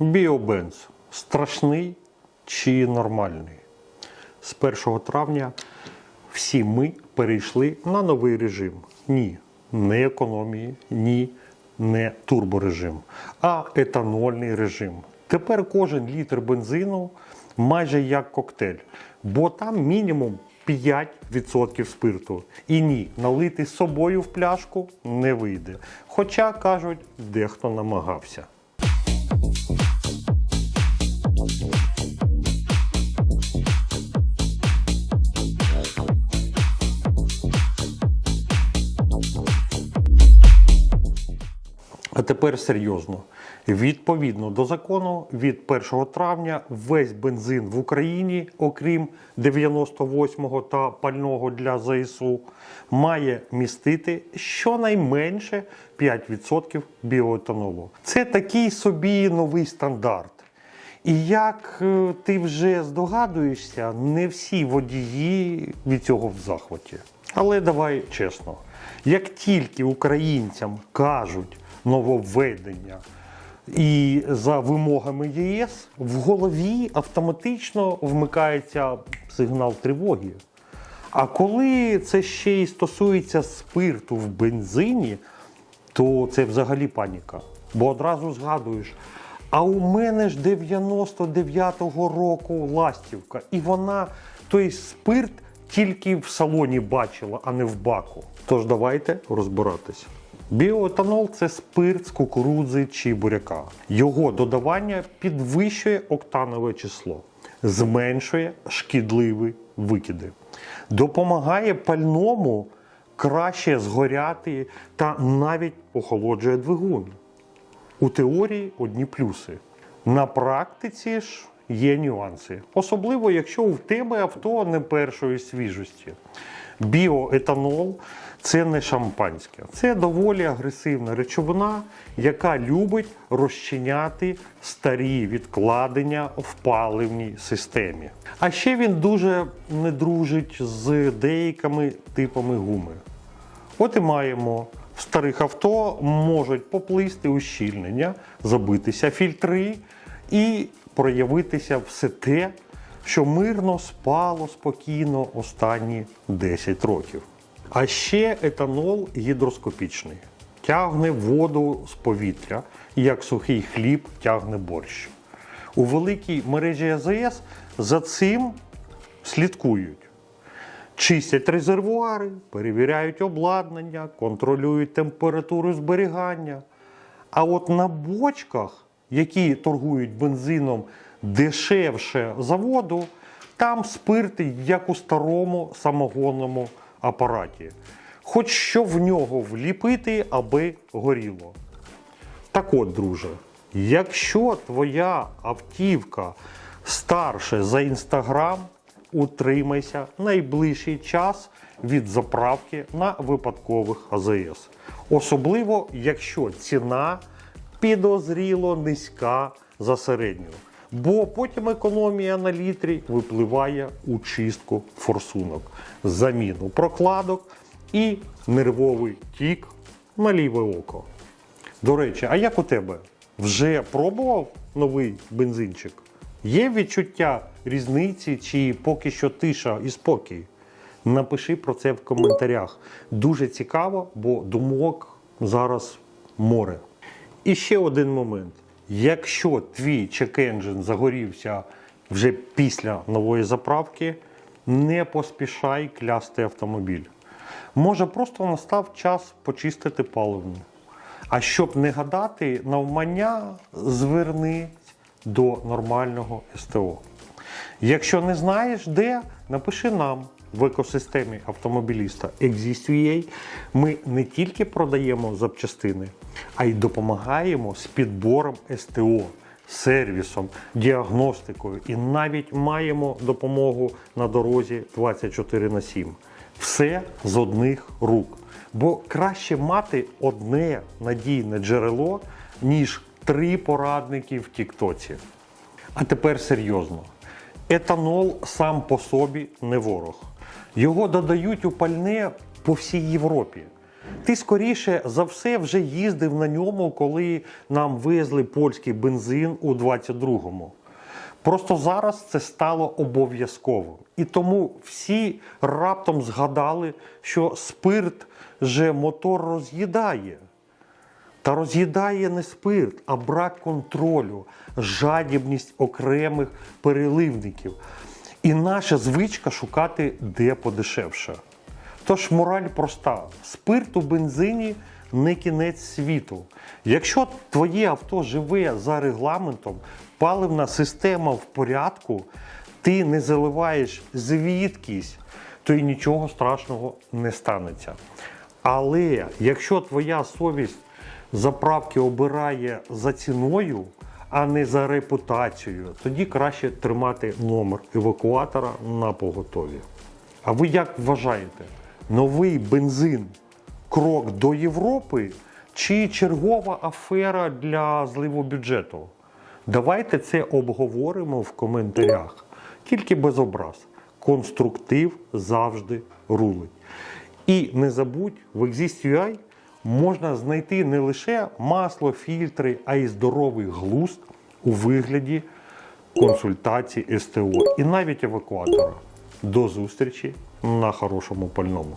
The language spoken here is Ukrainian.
Біобенз страшний чи нормальний? З 1 травня всі ми перейшли на новий режим. Ні, не економії, ні, не турборежим, а етанольний режим. Тепер кожен літр бензину майже як коктейль, бо там мінімум 5% спирту. І ні, налити собою в пляшку не вийде. Хоча кажуть, дехто намагався. Тепер серйозно. Відповідно до закону, від 1 травня весь бензин в Україні, окрім 98-го та пального для ЗСУ, має містити щонайменше 5% біоетанолу. Це такий собі новий стандарт. І як е, ти вже здогадуєшся, не всі водії від цього в захваті. Але давай чесно, як тільки українцям кажуть нововведення і за вимогами ЄС, в голові автоматично вмикається сигнал тривоги. А коли це ще й стосується спирту в бензині, то це взагалі паніка. Бо одразу згадуєш, а у мене ж 99-го року ластівка, і вона той спирт тільки в салоні бачила, а не в баку. Тож давайте розбиратися. Біоетанол це спирт з кукурудзи чи буряка. Його додавання підвищує октанове число, зменшує шкідливі викиди, допомагає пальному краще згоряти та навіть охолоджує двигун. У теорії одні плюси. На практиці ж є нюанси. Особливо, якщо в тебе авто не першої свіжості. Біоетанол це не шампанське, це доволі агресивна речовина, яка любить розчиняти старі відкладення в паливній системі. А ще він дуже не дружить з деякими типами гуми. От і маємо. В старих авто можуть поплисти ущільнення, забитися фільтри і проявитися все те, що мирно спало спокійно останні 10 років. А ще етанол гідроскопічний. Тягне воду з повітря, як сухий хліб тягне борщ. У великій мережі АЗС за цим слідкують. Чистять резервуари, перевіряють обладнання, контролюють температуру зберігання. А от на бочках, які торгують бензином дешевше заводу, там спирти, як у старому самогонному апараті. Хоч що в нього вліпити, аби горіло. Так от, друже, якщо твоя автівка старше за інстаграм, утримайся найближчий час від заправки на випадкових АЗС. Особливо, якщо ціна підозріло низька за середню. Бо потім економія на літрі випливає у чистку форсунок, заміну прокладок і нервовий тік на ліве око. До речі, а як у тебе? Вже пробував новий бензинчик? Є відчуття різниці чи поки що тиша і спокій? Напиши про це в коментарях. Дуже цікаво, бо думок зараз море. І ще один момент. Якщо твій чек-енджин загорівся вже після нової заправки, не поспішай клясти автомобіль. Може, просто настав час почистити паливну. А щоб не гадати, навмання звернись до нормального СТО. Якщо не знаєш де, напиши нам в екосистемі автомобіліста Exist.ua. Ми не тільки продаємо запчастини, а й допомагаємо з підбором СТО, сервісом, діагностикою і навіть маємо допомогу на дорозі 24 на 7. Все з одних рук. Бо краще мати одне надійне джерело, ніж три порадники в Тіктоці. А тепер серйозно. Етанол сам по собі не ворог. Його додають у пальне по всій Європі. Ти скоріше за все вже їздив на ньому, коли нам везли польський бензин у 22-му. Просто зараз це стало обов'язковим. І тому всі раптом згадали, що спирт же мотор роз'їдає. Та роз'їдає не спирт, а брак контролю, жадібність окремих переливників. І наша звичка шукати де подешевше. Тож мораль проста: спирт у бензині не кінець світу. Якщо твоє авто живе за регламентом, паливна система в порядку, ти не заливаєш звідкись, то й нічого страшного не станеться. Але якщо твоя совість заправки обирає за ціною, а не за репутацією, тоді краще тримати номер евакуатора на поготові. А ви як вважаєте, новий бензин крок до Європи чи чергова афера для зливу бюджету? Давайте це обговоримо в коментарях. Тільки без образ. Конструктив завжди рулить. І не забудь, в Exist.ui можна знайти не лише масло, фільтри, а й здоровий глузд у вигляді консультацій СТО і навіть евакуатора. До зустрічі на хорошому пальному.